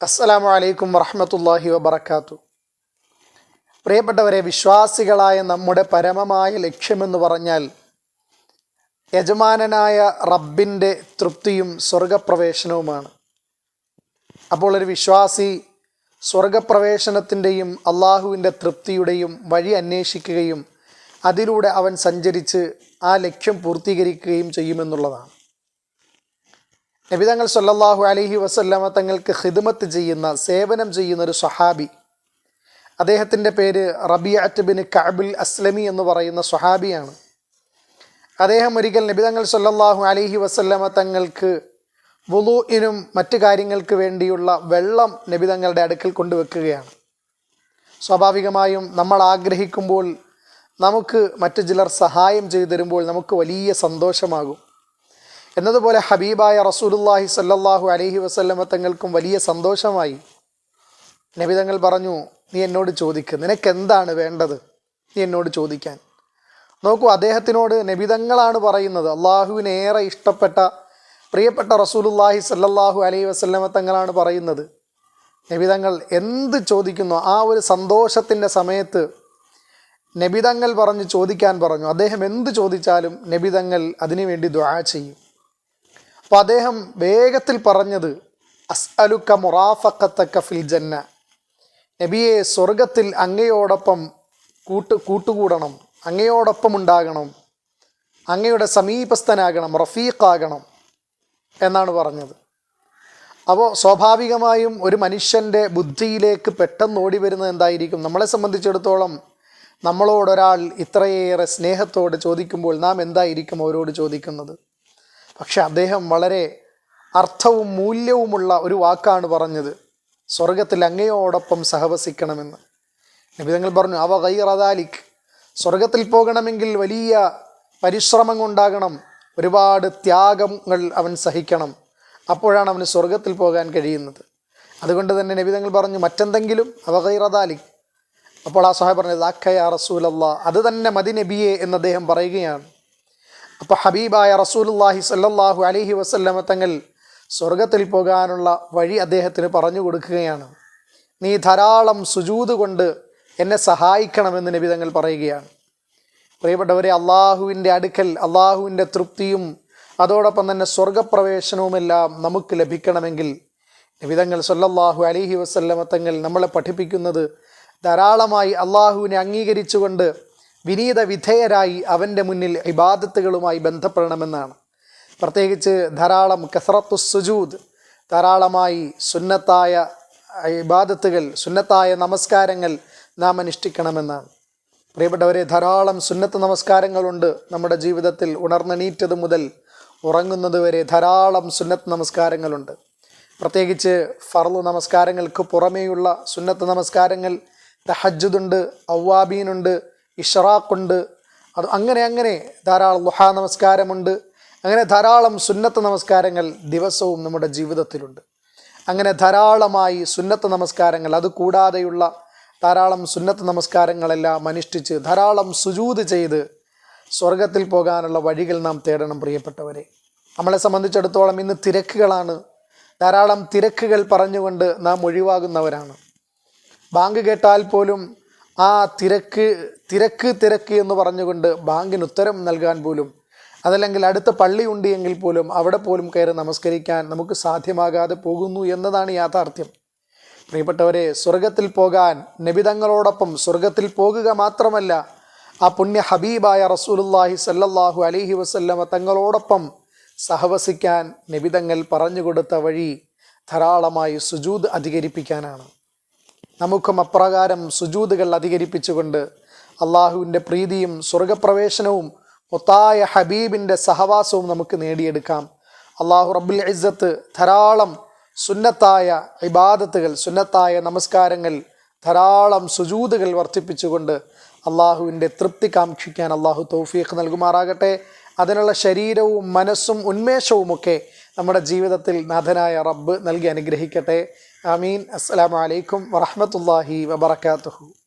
അസ്സലാമു അലൈക്കും വറഹമത്തല്ലാഹി വബർക്കാത്തു പ്രിയപ്പെട്ടവരെ വിശ്വാസികളായ നമ്മുടെ പരമമായ ലക്ഷ്യമെന്ന് പറഞ്ഞാൽ യജമാനനായ റബ്ബിന്റെ തൃപ്തിയും സ്വർഗപ്രവേശനവുമാണ് അപ്പോൾ ഒരു വിശ്വാസി സ്വർഗപ്രവേശനത്തിന്റെയും അള്ളാഹുവിന്റെ തൃപ്തിയുടെയും വഴി അന്വേഷിക്കുകയും അതിലൂടെ അവൻ സഞ്ചരിച്ച് ആ ലക്ഷ്യം പൂർത്തീകരിക്കുകയും ചെയ്യുമെന്നുള്ളതാണ്. നബിതങ്ങൾ സല്ലാഹു അലഹി വസല്ലമ തങ്ങൾക്ക് ഹിദ്മത്ത് ചെയ്യുന്ന സേവനം ചെയ്യുന്ന ഒരു സ്വഹാബി. അദ്ദേഹത്തിന്റെ പേര് റബിയത്ത് ബിൻ കഅബുൽ അസ്ലമി എന്ന് പറയുന്ന സ്വഹാബിയാണ്. അദ്ദേഹം ഒരിക്കൽ നബിതങ്ങൾ സല്ലാഹു അലഹി വസല്ലമ തങ്ങൾക്ക് വുളുഇനും മറ്റു കാര്യങ്ങൾക്ക് വേണ്ടിയുള്ള വെള്ളം നബിതങ്ങളുടെ അടുക്കൽ കൊണ്ടുവെക്കുകയാണ്. സ്വാഭാവികമായും നമ്മൾ ആഗ്രഹിക്കുമ്പോൾ നമുക്ക് മറ്റു ചിലർ സഹായം ചെയ്തു തരുമ്പോൾ നമുക്ക് വലിയ സന്തോഷമാകും. എന്നതുപോലെ ഹബീബായ റസൂലുല്ലാഹി സല്ലാഹു അലഹി വസ്ല്ലമ തങ്ങൾക്കും വലിയ സന്തോഷമായി. നബിതങ്ങൾ പറഞ്ഞു നീ എന്നോട് ചോദിക്കുക നിനക്ക് എന്താണ് വേണ്ടത്? നീ എന്നോട് ചോദിക്കാൻ. നോക്കൂ അദ്ദേഹത്തിനോട് നബിതങ്ങളാണ് പറയുന്നത്. അള്ളാഹുവിനേറെ ഇഷ്ടപ്പെട്ട പ്രിയപ്പെട്ട റസൂലുല്ലാഹി സല്ലാഹു അലൈഹി വസ്ല്ലമ തങ്ങളാണ് പറയുന്നത്. നബിതങ്ങൾ എന്ത് ചോദിക്കുന്നു ആ ഒരു സന്തോഷത്തിന്റെ സമയത്ത് നബിതങ്ങൾ പറഞ്ഞ് ചോദിക്കാൻ പറഞ്ഞു. അദ്ദേഹം എന്ത് ചോദിച്ചാലും നബിതങ്ങൾ അതിനുവേണ്ടി ദ്വാ ചെയ്യും. അപ്പോൾ അദ്ദേഹം വേഗത്തിൽ പറഞ്ഞത് അസ്അലുക്ക മുറാഫക്കത്തക്ക ഫിൽ ജന്ന നബിയെ സ്വർഗത്തിൽ അങ്ങയോടൊപ്പം കൂട്ട് കൂട്ടുകൂടണം അങ്ങയോടൊപ്പം ഉണ്ടാകണം അങ്ങയുടെ സമീപസ്ഥനാകണം റഫീഖാകണം എന്നാണ് പറഞ്ഞത്. അപ്പോൾ സ്വാഭാവികമായും ഒരു മനുഷ്യന്റെ ബുദ്ധിയിലേക്ക് പെട്ടെന്ന് ഓടി വരുന്നത് എന്തായിരിക്കും? നമ്മളെ സംബന്ധിച്ചിടത്തോളം നമ്മളോടൊരാൾ ഇത്രയേറെ സ്നേഹത്തോടെ ചോദിക്കുമ്പോൾ നാം എന്തായിരിക്കും അവരോട് ചോദിക്കുന്നത്? പക്ഷെ അദ്ദേഹം വളരെ അർത്ഥവും മൂല്യവുമുള്ള ഒരു വാക്കാണ് പറഞ്ഞത്. സ്വർഗത്തിൽ അങ്ങയോടൊപ്പം സഹവസിക്കണമെന്ന്. നിബിതങ്ങൾ പറഞ്ഞു അവ കൈറദാലിക് സ്വർഗത്തിൽ പോകണമെങ്കിൽ വലിയ പരിശ്രമം ഉണ്ടാകണം. ഒരുപാട് ത്യാഗങ്ങൾ അവൻ സഹിക്കണം. അപ്പോഴാണ് അവന് സ്വർഗത്തിൽ പോകാൻ കഴിയുന്നത്. അതുകൊണ്ട് തന്നെ നബിതങ്ങൾ പറഞ്ഞു മറ്റെന്തെങ്കിലും? അവ കൈറദാലിക് അപ്പോൾ ആ സഹാബ് പറഞ്ഞത് അക്കയ റസൂലല്ല. അത് തന്നെ മതി നബിയെ എന്ന് അദ്ദേഹം പറയുകയാണ്. അപ്പോൾ ഹബീബായ റസൂലുല്ലാഹി സല്ലാഹു അലഹി വസല്ലമ തങ്ങൾ സ്വർഗത്തിൽ പോകാനുള്ള വഴി അദ്ദേഹത്തിന് പറഞ്ഞു കൊടുക്കുകയാണ്. നീ ധാരാളം സുജൂത് കൊണ്ട് എന്നെ സഹായിക്കണമെന്ന് നബി തങ്ങൾ പറയുകയാണ്. പ്രിയപ്പെട്ടവരെ അള്ളാഹുവിന്റെ അടുക്കൽ അള്ളാഹുവിന്റെ തൃപ്തിയും അതോടൊപ്പം തന്നെ സ്വർഗപ്രവേശനവുമെല്ലാം നമുക്ക് ലഭിക്കണമെങ്കിൽ നിവിധങ്ങൾ സല്ലല്ലാഹു അലൈഹി വസല്ലമ തങ്ങൾ നമ്മളെ പഠിപ്പിക്കുന്നത് ധാരാളമായി അള്ളാഹുവിനെ അംഗീകരിച്ചുകൊണ്ട് വിനീത വിധേയരായി അവന്റെ മുന്നിൽ ഇബാദത്തുകളുമായി ബന്ധപ്പെടണമെന്നാണ്. പ്രത്യേകിച്ച് ധാരാളം കസറത്തു സുജൂദ് ധാരാളമായി സുന്നത്തായ ഇബാദത്തുകൾ സുന്നത്തായ നമസ്കാരങ്ങൾ നാം അനുഷ്ഠിക്കണമെന്നാണ്. പ്രിയപ്പെട്ടവരെ ധാരാളം സുന്നത്ത് നമസ്കാരങ്ങളുണ്ട് നമ്മുടെ ജീവിതത്തിൽ ഉണർന്നെണീറ്റത് മുതൽ ഉറങ്ങുന്നത് വരെ ധാരാളം സുന്നത്ത് നമസ്കാരങ്ങളുണ്ട്. പ്രത്യേകിച്ച് ഫർളു നമസ്കാരങ്ങൾക്ക് പുറമേയുള്ള സുന്നത്ത് നമസ്കാരങ്ങൾ തഹജ്ജുദുണ്ട് ഔവാബീനുണ്ട് ഇഷറാഖുണ്ട്. അത് അങ്ങനെ അങ്ങനെ ധാരാളം ലുഹാ നമസ്കാരമുണ്ട്. അങ്ങനെ ധാരാളം സുന്നത്ത് നമസ്കാരങ്ങൾ ദിവസവും നമ്മുടെ ജീവിതത്തിലുണ്ട്. അങ്ങനെ ധാരാളമായി സുന്നത്ത് നമസ്കാരങ്ങൾ അത് കൂടാതെയുള്ള ധാരാളം സുന്നത്ത് നമസ്കാരങ്ങളെല്ലാം അനുഷ്ഠിച്ച് ധാരാളം സുജൂത് ചെയ്ത് സ്വർഗത്തിൽ പോകാനുള്ള വഴികൾ നാം തേടണം പ്രിയപ്പെട്ടവരെ. നമ്മളെ സംബന്ധിച്ചിടത്തോളം ഇന്ന് തിരക്കുകളാണ്. ധാരാളം തിരക്കുകൾ പറഞ്ഞുകൊണ്ട് നാം ഒഴിവാകുന്നവരാണ്. ബാങ്ക് കേട്ടാൽ പോലും ആ തിരക്ക് തിരക്ക് തിരക്ക് എന്ന് പറഞ്ഞുകൊണ്ട് ബാങ്കിന് ഉത്തരം നൽകാൻ പോലും അതല്ലെങ്കിൽ അടുത്ത പള്ളി ഉണ്ട് എങ്കിൽ പോലും അവിടെ പോലും കയറി നമസ്കരിക്കാൻ നമുക്ക് സാധ്യമാകാതെ പോകുന്നു എന്നതാണ് യാഥാർത്ഥ്യം. പ്രിയപ്പെട്ടവരെ സ്വർഗത്തിൽ പോകാൻ നബിതങ്ങളോടൊപ്പം സ്വർഗത്തിൽ പോകുക മാത്രമല്ല ആ പുണ്യ ഹബീബായ റസൂലുല്ലാഹി സല്ലല്ലാഹു അലൈഹി വസല്ലമ തങ്ങളോടൊപ്പം സഹവസിക്കാൻ നബിതങ്ങൾ പറഞ്ഞു കൊടുത്ത വഴി ധാരാളമായി സുജൂദ് അധികരിപ്പിക്കാനാണ്. നമുക്കും അപ്രകാരം സുജൂതുകൾ അധികരിപ്പിച്ചുകൊണ്ട് അള്ളാഹുവിന്റെ പ്രീതിയും സ്വർഗപ്രവേശനവും മൊത്തായ ഹബീബിന്റെ സഹവാസവും നമുക്ക് നേടിയെടുക്കാം. അള്ളാഹു റബ്ബുൽ ഇസ്സത്ത് ധാരാളം സുന്നത്തായ ഇബാദത്തുകൾ സുന്നത്തായ നമസ്കാരങ്ങൾ ധാരാളം സുജൂതുകൾ വർദ്ധിപ്പിച്ചുകൊണ്ട് അള്ളാഹുവിന്റെ തൃപ്തി കാക്ഷിക്കാൻ അള്ളാഹു തൗഫീഖ് നൽകുമാറാകട്ടെ. അതിനുള്ള ശരീരവും മനസ്സും ഉന്മേഷവുമൊക്കെ നമ്മുടെ ജീവിതത്തിൽ നാഥനായ റബ്ബ് നൽകി അനുഗ്രഹിക്കട്ടെ. ആമീൻ. അസ്സലാമു അലൈക്കും വറഹ്മത്തുള്ളാഹി വബറകാതുഹു.